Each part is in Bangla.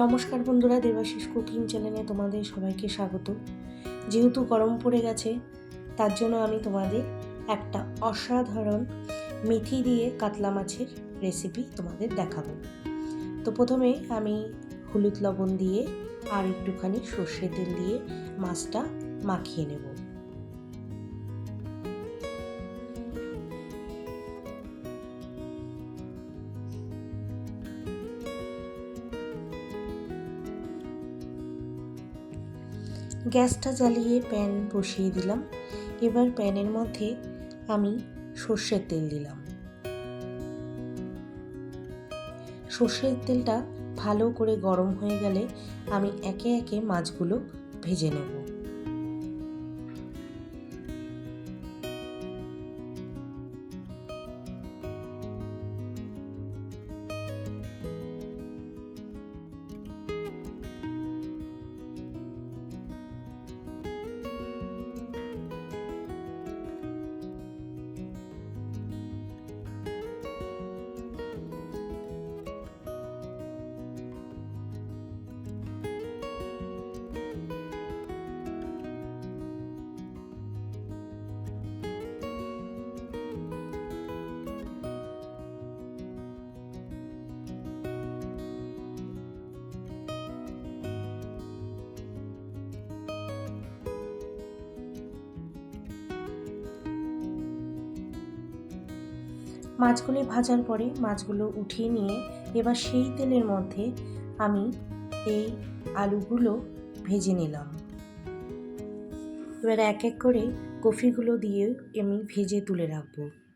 নমস্কার বন্ধুরা, দেবাশিস কুকিং চ্যানেলে তোমাদের সবাইকে স্বাগত। যেহেতু গরম পড়ে গেছে, তার জন্য আমি তোমাদের একটা অসাধারণ মেথি দিয়ে কাতলা মাছের রেসিপি তোমাদের দেখাবো। তো প্রথমে আমি হলুদ লবণ দিয়ে আর একটুখানি সর্ষে তেল দিয়ে মাছটা মাখিয়ে নেব। গ্যাসটা জ্বালিয়ে প্যান বসিয়ে দিলাম। এবার প্যানের মধ্যে আমি সর্ষের তেল দিলাম। সর্ষের তেলটা ভালো করে গরম হয়ে গেলে আমি একে একে মাছগুলো ভেজে নেব। মাছগুলি ভাজার পরে মাছগুলো উঠিয়ে নিয়ে এবার সেই তেলের মধ্যে আমি এই আলুগুলো ভেজে নিলাম। এবার এক এক করে কফিগুলো দিয়ে আমি ভেজে তুলে রাখব।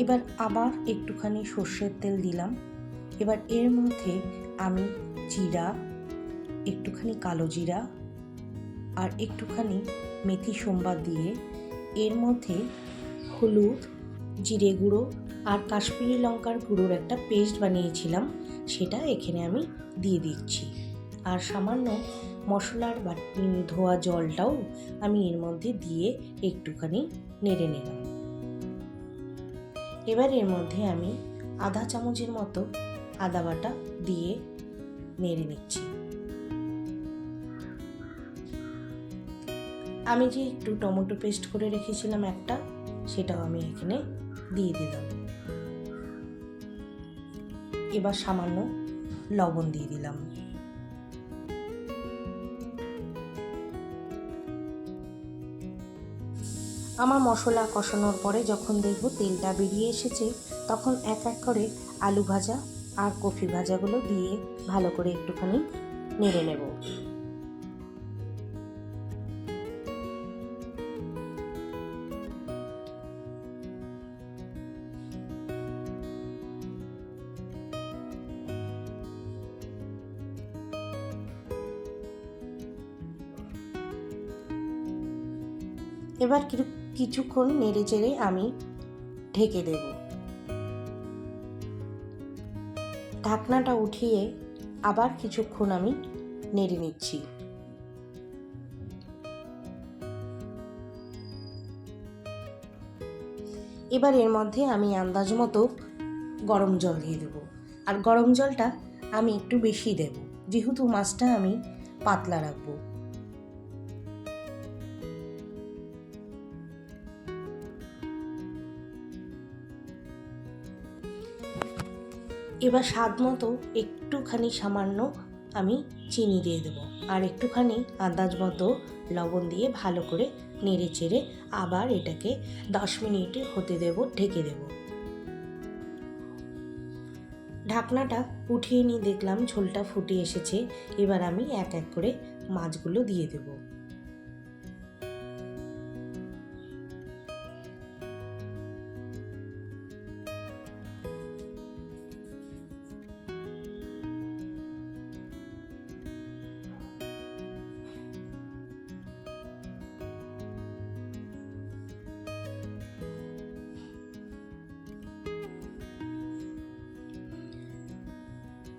এবার আবার একটুখানি সর্ষের তেল দিলাম। এবার এর মধ্যে আমি জিরা, একটুখানি কালো জিরা আর একটুখানি মেথি সোমবার দিয়ে এর মধ্যে হলুদ, জিরে গুঁড়ো আর কাশ্মীরি লঙ্কার গুঁড়োর একটা পেস্ট বানিয়েছিলাম। সেটা এখানে আমি দিয়ে দিচ্ছি। আর সামান্য মশলার বা ধোয়া জলটাও আমি এর মধ্যে দিয়ে একটুখানি নেড়ে নিলাম। এবার এর মধ্যে আমি আধা চামচের মতো আদা বাটা দিয়ে নেড়ে নিচ্ছি। আমি যে একটু টমেটো পেস্ট করে রেখেছিলাম একটা, সেটাও আমি এখানে দিয়ে দিলাম। এবার সামান্য লবণ দিয়ে দিলাম। আমার মশলা কষানোর পরে যখন দেখব তেলটা বেরিয়ে এসেছে, তখন এক এক করে আলু ভাজা আর কফি ভাজাগুলো দিয়ে ভালো করে একটুখানি নেড়ে নেব। এবার কিছুক্ষণ নেড়ে চেড়ে আমি ঢেকে দেব। ঢাকনাটা উঠিয়ে আবার কিছুক্ষণ আমি নেড়ে নিচ্ছি। এবার এর মধ্যে আমি আন্দাজ মতো গরম জল দিয়ে দেবো। আর গরম জলটা আমি একটু বেশি দেব। যেহেতু মাছটা আমি পাতলা রাখব। এবার স্বাদ মতো একটুখানি সামান্য আমি চিনি দিয়ে দেবো আর একটুখানি আন্দাজ মতো লবণ দিয়ে ভালো করে নেড়ে চেড়ে আবার এটাকে দশ মিনিট হতে দেব, ঢেকে দেব। ঢাকনাটা উঠিয়ে নিয়ে দেখলাম ঝোলটা ফুটে এসেছে। এবার আমি এক এক করে মাছগুলো দিয়ে দেবো।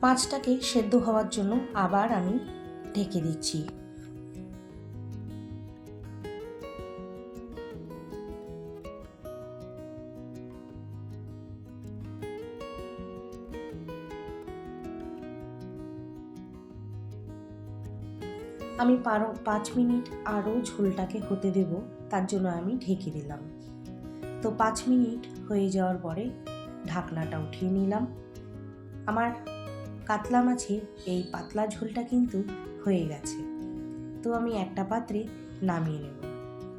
মাছটাকে সেদ্ধ হওয়ার জন্য আবার আমি ঢেকে দিচ্ছি। আমি পারো পাঁচ মিনিট আরও ঝোলটাকে হতে দেব, তার জন্য আমি ঢেকে দিলাম। তো পাঁচ মিনিট হয়ে যাওয়ার পরে ঢাকনাটা উঠিয়ে নিলাম। আমার কাতলা মাছের এই পাতলা ঝোলটা কিন্তু হয়ে গেছে। তো আমি একটা পাত্রে নামিয়ে নেব।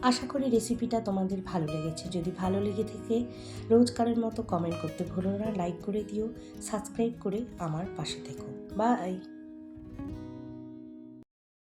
আশা করি রেসিপিটা তোমাদের ভালো লেগেছে। যদি ভালো লেগে থাকে, রোজকারের মতো কমেন্ট করতে ভুলো না। লাইক করে দিও সাবস্ক্রাইব করে আমার পাশে থেকো। বাই